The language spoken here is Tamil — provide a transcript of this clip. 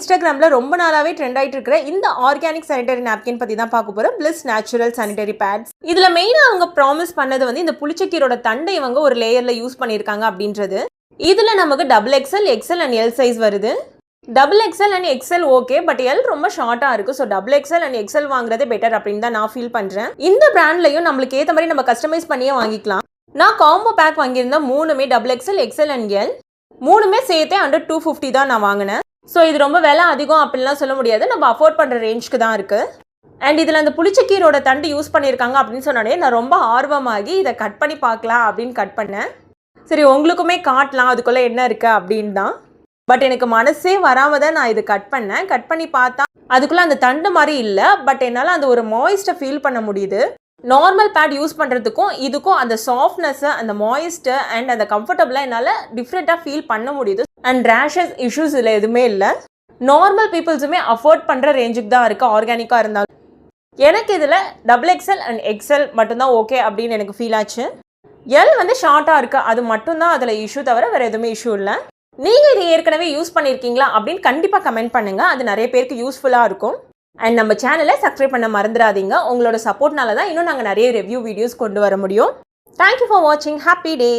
இன்ஸ்டாகிராமில் ரொம்ப நாளாகவே ட்ரெண்ட் ஆகிட்டு இருக்கிற இந்த ஆர்கானிக் சானிடரி நாப்கின் பற்றி தான் பார்க்க போகிறோம் ப்ளஸ் நேச்சுரல் சானிடரி பேட்ஸ் இதில் மெயினாக அவங்க ப்ராமிஸ் பண்ணது வந்து இந்த புளிச்சக்கீரோட தண்டை இவங்க ஒரு லேயரில் யூஸ் பண்ணியிருக்காங்க அப்படின்றது. இதில் நமக்கு double XL XL and L size வருது. Double XL and XL okay but L ரொம்ப ஷார்ட்டாக இருக்குது so double XL and XL வாங்குறதே பெட்டர் அப்படின்னு தான் நான் ஃபீல் பண்ணுறேன் இந்த பிராண்ட்லையும் நம்மளுக்கு ஏற்ற மாதிரி நம்ம கஸ்டமைஸ் பண்ணியே வாங்கிக்கலாம். நான் காம்போ பேக் வாங்கியிருந்தேன் மூணுமே double XL XL and L மூணுமே சேர்த்தே அண்டர் டூ ஃபிஃப்டி தான் நான் வாங்கினேன். ஸோ இது ரொம்ப விலை அதிகம் அப்படின்லாம் சொல்ல முடியாது. நம்ம அஃபோர்ட் பண்ணுற ரேஞ்சுக்கு தான் இருக்குது அண்ட் இதில் அந்த புளிச்சக்கீரோட தண்டு யூஸ் பண்ணியிருக்காங்க அப்படின்னு சொன்னோடனே நான் ரொம்ப ஆர்வமாகி இதை கட் பண்ணி பார்க்கலாம் அப்படின்னு கட் பண்ணேன். சரி உங்களுக்குமே காட்டலாம் அதுக்குள்ளே என்ன இருக்குது அப்படின்னு தான். பட் எனக்கு மனசே வராமல் தான் நான் இது கட் பண்ணேன். கட் பண்ணி பார்த்தா அதுக்குள்ளே அந்த தண்டு மாதிரி இல்லை. பட் என்னால் அந்த ஒரு மாய்ஸ்ட்டை ஃபீல் பண்ண முடியுது. நார்மல் பேட் யூஸ் பண்ணுறதுக்கும் இதுக்கும் அந்த சாஃப்ட்னஸ்ஸை அந்த மாய்ஸ்ட்டு அண்ட் அந்த கம்ஃபர்டபுளாக என்னால் டிஃப்ரெண்ட்டாக ஃபீல் பண்ண முடியுது. அண்ட் ரேஷஸ் இஷ்யூஸ் இதில் எதுவுமே இல்லை. நார்மல் பீப்புள்ஸுமே அஃபோர்ட் பண்ணுற ரேஞ்சுக்கு தான் இருக்குது ஆர்கானிக்காக இருந்தாலும். எனக்கு இதில் டபுள் எக்ஸ்எல் அண்ட் எக்ஸ்எல் மட்டும்தான் ஓகே அப்படின்னு எனக்கு ஃபீல் ஆச்சு. எல் வந்து ஷார்ட்டாக இருக்குது அது மட்டும்தான் அதில் இஷ்யூ தவிர வேறு எதுவுமே இஷ்யூ இல்லை. நீங்கள் இது ஏற்கனவே யூஸ் பண்ணியிருக்கீங்களா அப்படின்னு கண்டிப்பாக கமெண்ட் பண்ணுங்கள் அது நிறைய பேருக்கு யூஸ்ஃபுல்லாக இருக்கும். அண்ட் நம்ம சேனலை சப்ஸ்கிரைப் பண்ண மறந்துடாதீங்க. உங்களோட சப்போர்ட்னால தான் இன்னும் நாங்கள் நிறைய ரிவ்யூ வீடியோஸ் கொண்டு வர முடியும். தேங்க்யூ ஃபார் வாட்சிங் ஹாப்பி டே